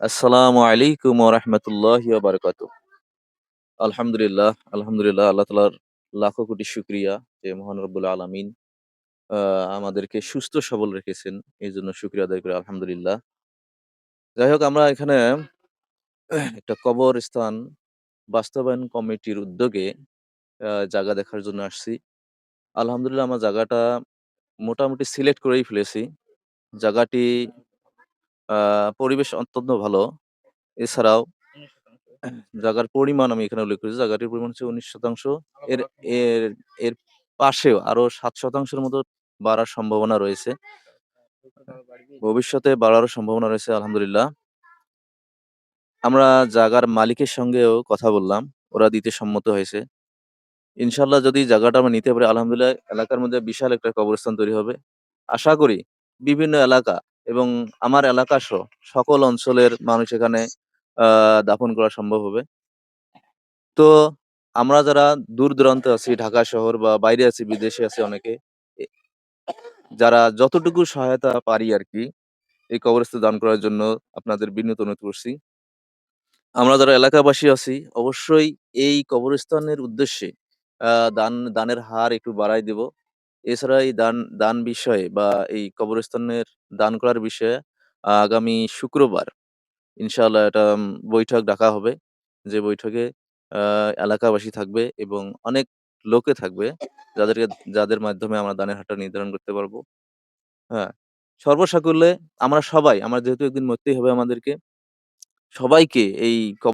আসসালামু আলাইকুম রাহমাতুল্লাহি ওয়া আলহামদুলিল্লাহ, আলহামদুলিল্লাহ আল্লাহ তাআলার লাখো কোটি শুকরিয়া যে মহান রব্বুল আলামিন আমাদেরকে সুস্থ সবল রেখেছেন। এই জন্য শুকরিয়া আদায় করি আলহামদুলিল্লাহ। যাই হোক আমরা এখানে একটা কবর স্থান বাস্তবায়ন কমিটির উদ্যোগে জায়গা দেখার জন্য আসছি। আলহামদুলিল্লাহ আমার জায়গাটা মোটামুটি সিলেক্ট করেই ফেলেছি। জায়গাটি আ পরিবেশ অত্যন্ত ভালো। এছাড়াও জায়গার পরিমাণ আমি এখানে উল্লেখ করেছি। জায়গাটির পরিমাণ হচ্ছে ১৯% এর এর এর পাশেও আরও ৭% এর মতো বাড়ার সম্ভাবনা রয়েছে। ভবিষ্যতে বাড়ারও সম্ভাবনা রয়েছে আলহামদুলিল্লাহ। আমরা জায়গার মালিকের সঙ্গেও কথা বললাম। ওরা দিতে সম্মত হয়েছে। ইনশাআল্লাহ যদি জায়গাটা আমরা নিতে পারি আলহামদুলিল্লাহ এলাকার মধ্যে বিশাল একটা কবরস্থান তৈরি হবে। আশা করি বিভিন্ন এলাকা এবং আমার এলাকা সহ সকল অঞ্চলের মানুষ এখানে আ দাফন করা সম্ভব হবে। তো আমরা যারা দূর-দূরান্তে আছি, ঢাকা শহর বা বাইরে আছি, বিদেশে আছি অনেকে। যারা যতটুকু সহায়তা পারি আর কি এই কবরস্থান দান করার জন্য আপনাদের বিনীত অনুরোধ করছি। আমরা যারা এলাকাবাসী আছি অবশ্যই এই কবরস্থানের উদ্দেশ্যে আ দান দানের হার একটু বাড়ায় দিব। এছাড়া এই দান দান বিষয়ে বা এই কবরস্থানের দান করার বিষয়ে আগামী শুক্রবার ইনশাআল্লাহ একটা বৈঠক ডাকা হবে। যে বৈঠকে, আ, এলাকাবাসী থাকবে এবং অনেক লোকে থাকবে। যাদেরকে, যাদের মাধ্যমে আমরা দানের হারটা নির্ধারণ করতে পারব। হ্যাঁ? সর্বসাকুল্যে আমরা সবাই, আমরা যেহেতু একদিন মরতেই হবে আমাদেরকে। সবাইকে এই